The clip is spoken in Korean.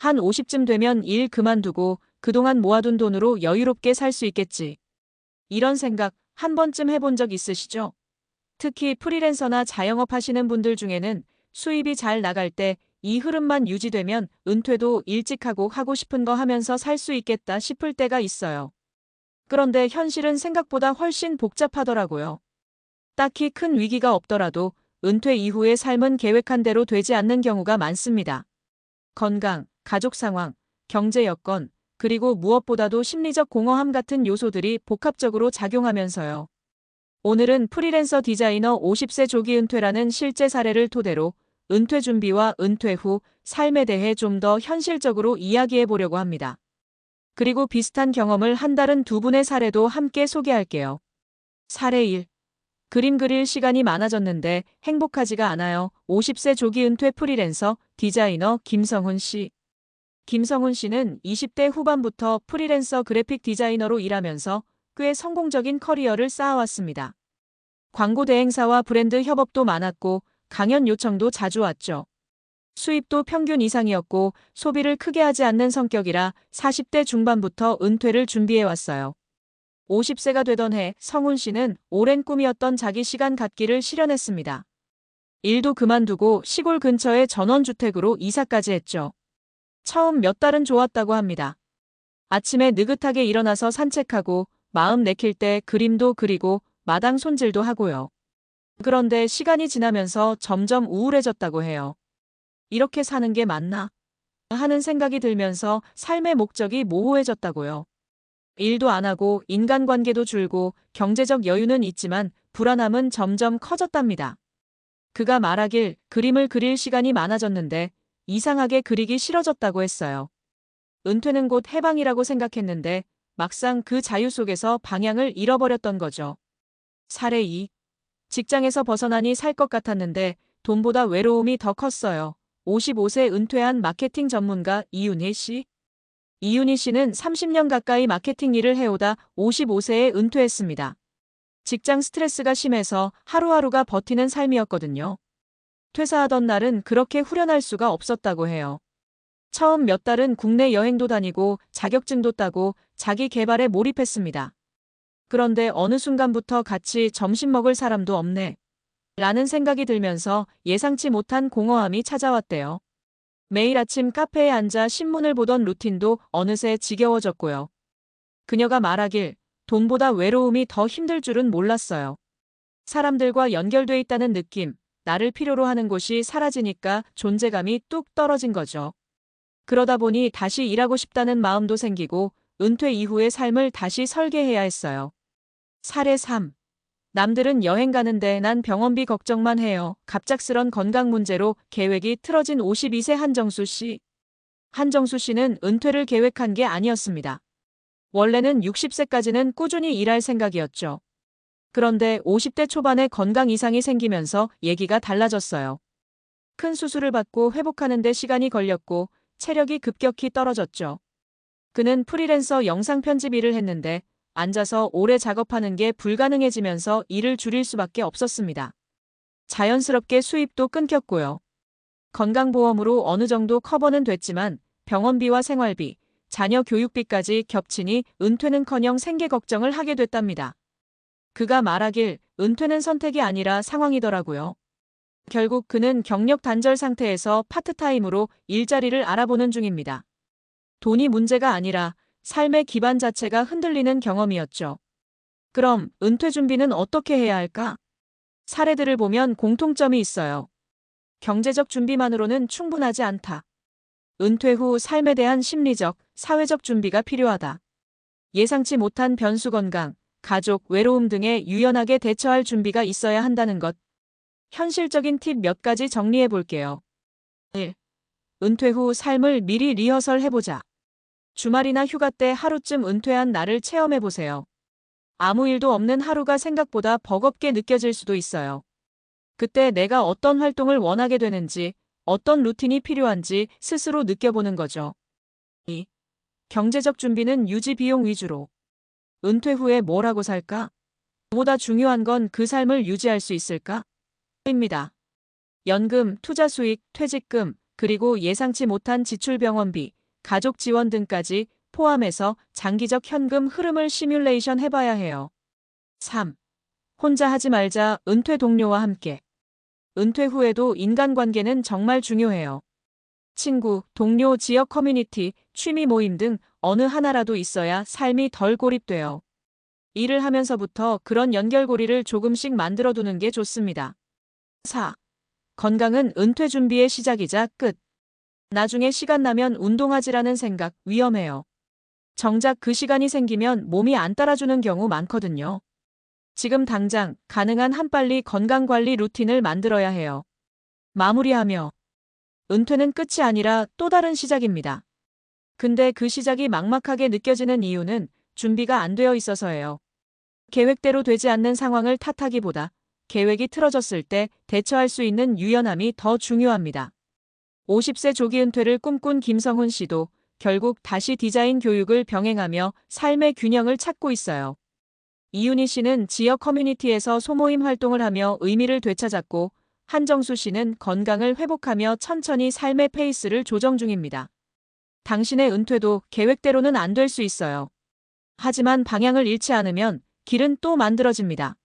한 50쯤 되면 일 그만두고 그동안 모아둔 돈으로 여유롭게 살 수 있겠지. 이런 생각 한 번쯤 해본 적 있으시죠? 특히 프리랜서나 자영업 하시는 분들 중에는 수입이 잘 나갈 때 이 흐름만 유지되면 은퇴도 일찍 하고 하고 싶은 거 하면서 살 수 있겠다 싶을 때가 있어요. 그런데 현실은 생각보다 훨씬 복잡하더라고요. 딱히 큰 위기가 없더라도 은퇴 이후의 삶은 계획한 대로 되지 않는 경우가 많습니다. 건강, 가족 상황, 경제 여건, 그리고 무엇보다도 심리적 공허함 같은 요소들이 복합적으로 작용하면서요. 오늘은 프리랜서 디자이너 50세 조기 은퇴라는 실제 사례를 토대로 은퇴 준비와 은퇴 후 삶에 대해 좀 더 현실적으로 이야기해 보려고 합니다. 그리고 비슷한 경험을 한다른 두 분의 사례도 함께 소개할게요. 사례 1. 그림 그릴 시간이 많아졌는데 행복하지가 않아요. 50세 조기 은퇴 프리랜서 디자이너 김성훈 씨. 김성훈 씨는 20대 후반부터 프리랜서 그래픽 디자이너로 일하면서 꽤 성공적인 커리어를 쌓아왔습니다. 광고 대행사와 브랜드 협업도 많았고 강연 요청도 자주 왔죠. 수입도 평균 이상이었고 소비를 크게 하지 않는 성격이라 40대 중반부터 은퇴를 준비해왔어요. 50세가 되던 해 성훈 씨는 오랜 꿈이었던 자기 시간 갖기를 실현했습니다. 일도 그만두고 시골 근처의 전원주택으로 이사까지 했죠. 처음 몇 달은 좋았다고 합니다. 아침에 느긋하게 일어나서 산책하고 마음 내킬 때 그림도 그리고 마당 손질도 하고요. 그런데 시간이 지나면서 점점 우울해졌다고 해요. 이렇게 사는 게 맞나? 하는 생각이 들면서 삶의 목적이 모호해졌다고요. 일도 안 하고 인간관계도 줄고 경제적 여유는 있지만 불안함은 점점 커졌답니다. 그가 말하길 그림을 그릴 시간이 많아졌는데 이상하게 그리기 싫어졌다고 했어요. 은퇴는 곧 해방이라고 생각했는데 막상 그 자유 속에서 방향을 잃어버렸던 거죠. 사례 2. 직장에서 벗어나니 살 것 같았는데 돈보다 외로움이 더 컸어요. 55세 은퇴한 마케팅 전문가 이윤희 씨. 이윤희 씨는 30년 가까이 마케팅 일을 해오다 55세에 은퇴했습니다. 직장 스트레스가 심해서 하루하루가 버티는 삶이었거든요. 퇴사하던 날은 그렇게 후련할 수가 없었다고 해요. 처음 몇 달은 국내 여행도 다니고 자격증도 따고 자기 개발에 몰입했습니다. 그런데 어느 순간부터 같이 점심 먹을 사람도 없네. 라는 생각이 들면서 예상치 못한 공허함이 찾아왔대요. 매일 아침 카페에 앉아 신문을 보던 루틴도 어느새 지겨워졌고요. 그녀가 말하길 돈보다 외로움이 더 힘들 줄은 몰랐어요. 사람들과 연결돼 있다는 느낌, 나를 필요로 하는 곳이 사라지니까 존재감이 뚝 떨어진 거죠. 그러다 보니 다시 일하고 싶다는 마음도 생기고 은퇴 이후의 삶을 다시 설계해야 했어요. 사례 3. 남들은 여행 가는데 난 병원비 걱정만 해요. 갑작스런 건강 문제로 계획이 틀어진 52세 한정수 씨. 한정수 씨는 은퇴를 계획한 게 아니었습니다. 원래는 60세까지는 꾸준히 일할 생각이었죠. 그런데 50대 초반에 건강 이상이 생기면서 얘기가 달라졌어요. 큰 수술을 받고 회복하는 데 시간이 걸렸고 체력이 급격히 떨어졌죠. 그는 프리랜서 영상 편집 일을 했는데 앉아서 오래 작업하는 게 불가능해지면서 일을 줄일 수밖에 없었습니다. 자연스럽게 수입도 끊겼고요. 건강보험으로 어느 정도 커버는 됐지만 병원비와 생활비, 자녀 교육비까지 겹치니 은퇴는커녕 생계 걱정을 하게 됐답니다. 그가 말하길 은퇴는 선택이 아니라 상황이더라고요. 결국 그는 경력 단절 상태에서 파트타임으로 일자리를 알아보는 중입니다. 돈이 문제가 아니라 삶의 기반 자체가 흔들리는 경험이었죠. 그럼 은퇴 준비는 어떻게 해야 할까? 사례들을 보면 공통점이 있어요. 경제적 준비만으로는 충분하지 않다. 은퇴 후 삶에 대한 심리적, 사회적 준비가 필요하다. 예상치 못한 변수 건강, 가족, 외로움 등에 유연하게 대처할 준비가 있어야 한다는 것. 현실적인 팁 몇 가지 정리해 볼게요. 1. 은퇴 후 삶을 미리 리허설 해보자. 주말이나 휴가 때 하루쯤 은퇴한 날을 체험해 보세요. 아무 일도 없는 하루가 생각보다 버겁게 느껴질 수도 있어요. 그때 내가 어떤 활동을 원하게 되는지, 어떤 루틴이 필요한지 스스로 느껴보는 거죠. 2. 경제적 준비는 유지 비용 위주로. 은퇴 후에 뭘 하고 살까? 보다 중요한 건 그 삶을 유지할 수 있을까? 입니다. 연금, 투자 수익, 퇴직금, 그리고 예상치 못한 지출 병원비, 가족 지원 등까지 포함해서 장기적 현금 흐름을 시뮬레이션 해봐야 해요. 3. 혼자 하지 말자 은퇴 동료와 함께. 은퇴 후에도 인간관계는 정말 중요해요. 친구, 동료, 지역 커뮤니티, 취미 모임 등 어느 하나라도 있어야 삶이 덜 고립돼요. 일을 하면서부터 그런 연결고리를 조금씩 만들어두는 게 좋습니다. 4. 건강은 은퇴 준비의 시작이자 끝. 나중에 시간 나면 운동하지라는 생각 위험해요. 정작 그 시간이 생기면 몸이 안 따라주는 경우 많거든요. 지금 당장 가능한 한빨리 건강관리 루틴을 만들어야 해요. 마무리하며 은퇴는 끝이 아니라 또 다른 시작입니다. 근데 그 시작이 막막하게 느껴지는 이유는 준비가 안 되어 있어서예요. 계획대로 되지 않는 상황을 탓하기보다 계획이 틀어졌을 때 대처할 수 있는 유연함이 더 중요합니다. 50세 조기 은퇴를 꿈꾼 김성훈 씨도 결국 다시 디자인 교육을 병행하며 삶의 균형을 찾고 있어요. 이윤희 씨는 지역 커뮤니티에서 소모임 활동을 하며 의미를 되찾았고 한정수 씨는 건강을 회복하며 천천히 삶의 페이스를 조정 중입니다. 당신의 은퇴도 계획대로는 안 될 수 있어요. 하지만 방향을 잃지 않으면 길은 또 만들어집니다.